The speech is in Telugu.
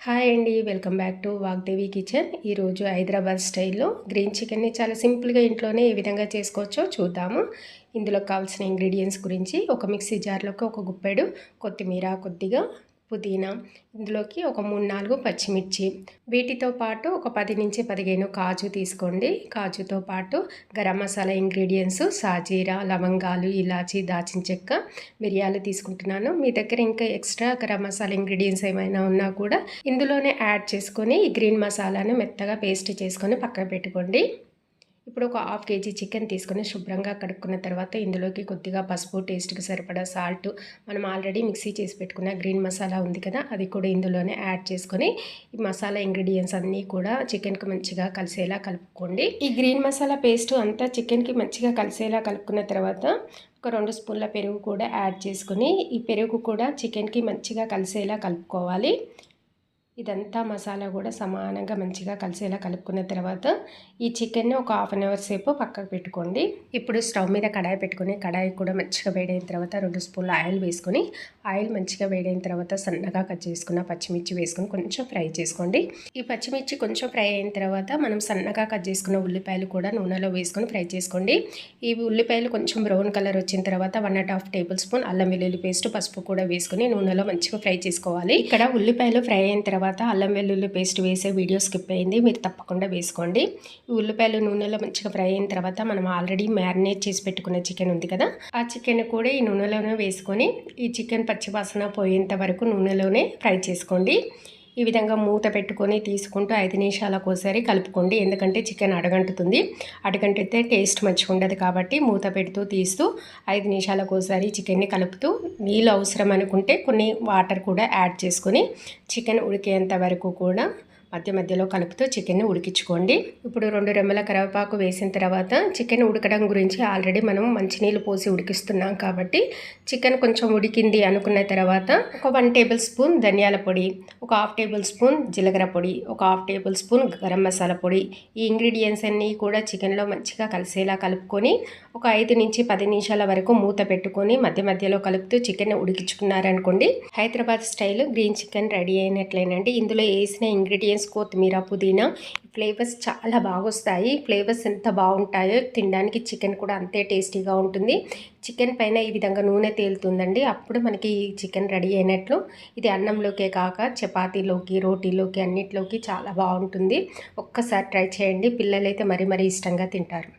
హాయ్ అండి welcome back to Vagdevi kitchen. ఈరోజు హైదరాబాద్ స్టైల్లో గ్రీన్ చికెన్ని చాలా సింపుల్గా ఇంట్లోనే ఏ విధంగా చేసుకోవచ్చో చూద్దాము. ఇందులో కావాల్సిన ఇంగ్రీడియంట్స్ గురించి ఒక మిక్సీ జార్లోకి ఒక గుప్పెడు కొత్తిమీర కొద్దిగా పుదీనా ఇందులోకి ఒక మూడు నాలుగు పచ్చిమిర్చి. వీటితో పాటు ఒక పది నుంచి పదిహేను కాజు తీసుకోండి. కాజుతో పాటు గరం మసాలా ఇంగ్రీడియంట్స్ సాజీరా లవంగాలు ఇలాచి దాచిన చెక్క మిరియాలు తీసుకుంటున్నాను. మీ దగ్గర ఇంకా ఎక్స్ట్రా గరం మసాలా ఇంగ్రీడియంట్స్ ఏమైనా ఉన్నా కూడా ఇందులోనే యాడ్ చేసుకొని ఈ గ్రీన్ మసాలాను మెత్తగా పేస్ట్ చేసుకొని పక్కన పెట్టుకోండి. ఇప్పుడు ఒక హాఫ్ కేజీ చికెన్ తీసుకొని శుభ్రంగా కడుక్కున్న తర్వాత ఇందులోకి కొద్దిగా పసుపు టేస్ట్కి సరిపడా సాల్ట్ మనం ఆల్రెడీ మిక్సీ చేసి పెట్టుకున్న గ్రీన్ మసాలా ఉంది కదా అది కూడా ఇందులోనే యాడ్ చేసుకొని ఈ మసాలా ఇంగ్రీడియంట్స్ అన్నీ కూడా చికెన్కి మంచిగా కలిసేలా కలుపుకోండి. ఈ గ్రీన్ మసాలా పేస్ట్ అంతా చికెన్కి మంచిగా కలిసేలా కలుపుకున్న తర్వాత ఒక రెండు స్పూన్ల పెరుగు కూడా యాడ్ చేసుకొని ఈ పెరుగు కూడా చికెన్కి మంచిగా కలిసేలా కలుపుకోవాలి. ఇదంతా మసాలా కూడా సమానంగా మంచిగా కలిసేలా కలుపుకున్న తర్వాత ఈ చికెన్ని ఒక హాఫ్ అన్ అవర్ సేపు పక్కకు పెట్టుకోండి. ఇప్పుడు స్టవ్ మీద కడాయి పెట్టుకొని కడాయి కూడా మంచిగా వేడైన తర్వాత రెండు స్పూన్ల ఆయిల్ వేసుకొని ఆయిల్ మంచిగా వేడైన తర్వాత సన్నగా కట్ చేసుకున్న పచ్చిమిర్చి వేసుకొని కొంచెం ఫ్రై చేసుకోండి. ఈ పచ్చిమిర్చి కొంచెం ఫ్రై అయిన తర్వాత మనం సన్నగా కట్ చేసుకున్న ఉల్లిపాయలు కూడా నూనెలో వేసుకొని ఫ్రై చేసుకోండి. ఈ ఉల్లిపాయలు కొంచెం బ్రౌన్ కలర్ వచ్చిన తర్వాత one and half tablespoon అల్లం వెల్లుల్లి పేస్ట్ పసుపు కూడా వేసుకొని నూనెలో మంచిగా ఫ్రై చేసుకోవాలి. ఇక్కడ ఉల్లిపాయలు ఫ్రై అయిన తర్వాత తర్వాత అల్లం వెల్లుల్లి పేస్ట్ వేసే వీడియో స్కిప్ అయింది మీరు తప్పకుండా వేసుకోండి. ఈ ఉల్లిపాయలు నూనెలో మంచిగా ఫ్రై అయిన తర్వాత మనం ఆల్రెడీ మ్యారినేట్ చేసి పెట్టుకున్న చికెన్ ఉంది కదా ఆ చికెన్ కూడా ఈ నూనెలోనే వేసుకొని ఈ చికెన్ పచ్చివాసన పోయేంత వరకు నూనెలోనే ఫ్రై చేసుకోండి. ఈ విధంగా మూత పెట్టుకొని తీసుకుంటూ ఐదు నిమిషాలకు ఒకసారి కలుపుకోండి. ఎందుకంటే చికెన్ అడగంటుతుంది. అడగంటితే టేస్ట్ మంచిగా ఉండదు కాబట్టి మూత పెడుతూ తీస్తూ ఐదు నిమిషాలకు ఒకసారి చికెన్ని కలుపుతూ నీళ్ళు అవసరం అనుకుంటే కొన్ని వాటర్ కూడా యాడ్ చేసుకొని చికెన్ ఉడికేంత వరకు కూడా మధ్య మధ్యలో కలుపుతూ చికెన్ని ఉడికించుకోండి. ఇప్పుడు రెండు రెమ్మల కరివేపాకు వేసిన తర్వాత చికెన్ ఉడకడం గురించి ఆల్రెడీ మనం మంచినీళ్ళు పోసి ఉడికిస్తున్నాం కాబట్టి చికెన్ కొంచెం ఉడికింది అనుకున్న తర్వాత ఒక వన్ టేబుల్ స్పూన్ ధనియాల పొడి ఒక హాఫ్ టేబుల్ స్పూన్ జీలకర్ర పొడి ఒక half tablespoon garam masala పొడి. ఈ ఇంగ్రీడియంట్స్ అన్నీ కూడా చికెన్లో మంచిగా కలిసేలా కలుపుకొని ఒక ఐదు నుంచి పది నిమిషాల వరకు మూత పెట్టుకొని మధ్య మధ్యలో కలుపుతూ chicken ఉడికించుకున్నారనుకోండి. Hyderabad style green chicken ready అయినట్లేనండి. ఇందులో వేసిన ఇంగ్రీడియంట్స్ ఆనియన్స్ కొత్తిమీర పుదీనా. ఫ్లేవర్స్ చాలా బాగా వస్తాయి ఫ్లేవర్స్ ఎంత బాగుంటాయో తినడానికి చికెన్ కూడా అంతే టేస్టీగా ఉంటుంది. చికెన్ పైన ఈ విధంగా నూనె తేలుతుందండి. అప్పుడు మనకి చికెన్ రెడీ అయినట్లు ఇది అన్నంలోకే కాక చపాతీలోకి రోటీలోకి అన్నిట్లోకి చాలా బాగుంటుంది. ఒక్కసారి ట్రై చేయండి. పిల్లలైతే మరీ మరీ ఇష్టంగా తింటారు.